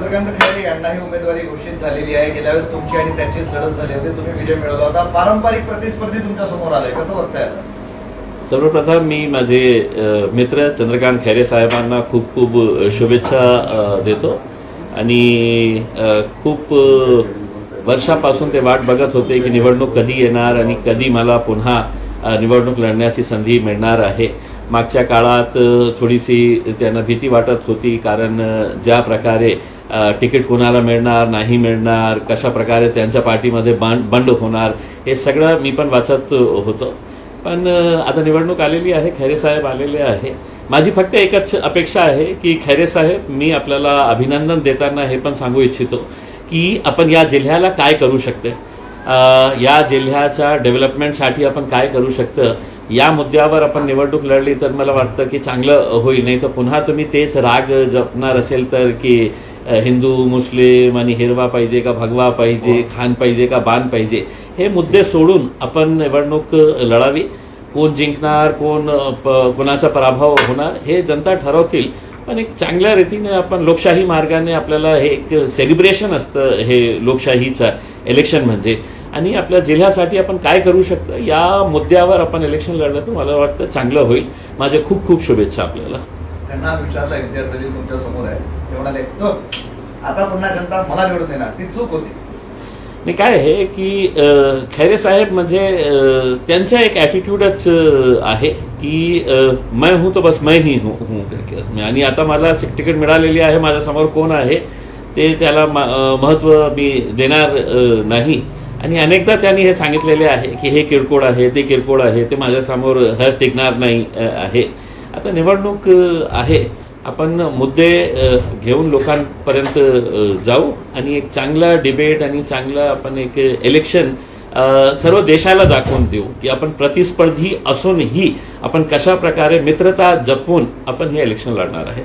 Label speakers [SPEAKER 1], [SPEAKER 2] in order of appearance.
[SPEAKER 1] चंद्रकांत खैरे यांना ही उमेदवारी घोषित झालेली आहे. गेल्या वेळेस तुमची आणि त्यांचीच लढत झाली होती. तुम्ही विजय मिळवला होता. पारंपरिक प्रतिस्पर्धी तुमच्यासमोर आलाय. कसं बघताय?
[SPEAKER 2] सर्वप्रथम मी माझे मित्र चंद्रकांत खैरे साहेबांना खूप खूप शुभेच्छा देतो. आणि खूप वर्षापासून ते वाट बघत होते की निवडणूक कधी येणार आणि कधी मला पुन्हा निवडणूक लढण्याची संधी मिळणार आहे. मागच्या काळात थोडीशी त्यांना भीती वाटत होती कारण ज्या प्रकारे तिकीट कोणाला मिळणार नाही मिळणार कशा प्रकारे त्यांच्या पार्टीमध्ये बंड बंड होणार हे सगळं मी पण वाचत होतो. पण आता निवडणूक आलेली आहे खैरे साहेब आलेले आहे. माझी फक्त एकच अपेक्षा आहे की खैरे साहेब मी आपल्याला अभिनंदन देताना हे पण सांगू इच्छितो की आपण या जिल्ह्याला काय करू शकते? या जिल्ह्याच्या डेव्हलपमेंटसाठी आपण काय करू शकतं? या मुद्द्यावर आपण निवडणूक लढली तर मला वाटतं की चांगलं होईल. नाही तर पुन्हा तुम्ही तेच राग जपणार असेल तर की हिंदू मुस्लिम आणि हिरवा पाहिजे का भगवा पाहिजे खान पाहिजे का बाण पाहिजे हे मुद्दे सोडून आपण निवडणूक लढावी. कोण जिंकणार कोण कोणाचा पराभव होणार हे जनता ठरवतील. पण एक चांगल्या रीतीने आपण लोकशाही मार्गाने आपल्याला हे एक सेलिब्रेशन असतं हे लोकशाहीचं इलेक्शन म्हणजे. आणि आपल्या जिल्ह्यासाठी आपण काय करू शकतो या मुद्द्यावर आपण इलेक्शन लढलं तर मला वाटतं चांगलं होईल. माझे खूप खूप शुभेच्छा आपल्याला.
[SPEAKER 1] त्यांना विचारलं इम्तियाज जलील तुमच्यासमोर आहे. ते म्हणाले आता पुन्हा जनता मला निवडून देणार. ती चूक होती.
[SPEAKER 2] नाही काय आहे की खैरे साहेब म्हणजे त्यांचा एक ॲटिट्यूडच आहे की मैं हूं तो बस मैं ही हूं हूं करके. आणि आता मला तिकीट मिळालेली आहे माझ्यासमोर कोण आहे ते त्याला महत्त्व मी देणार नाही. आणि अनेकदा त्यांनी हे सांगितलेले आहे की हे किरकोळ आहे ते किरकोळ आहे ते माझ्यासमोर हर टिकणार नाही आहे. आता निवडणूक आहे. आपण मुद्दे घेऊन लोकांपर्यंत जाऊ आणि एक चांगला डिबेट आणि चांगलं आपण एक इलेक्शन सर्व देशाला दाखवून देऊ की आपण प्रतिस्पर्धी असूनही आपण कशा प्रकारे मित्रता जपवून आपण हे इलेक्शन लढणार आहे.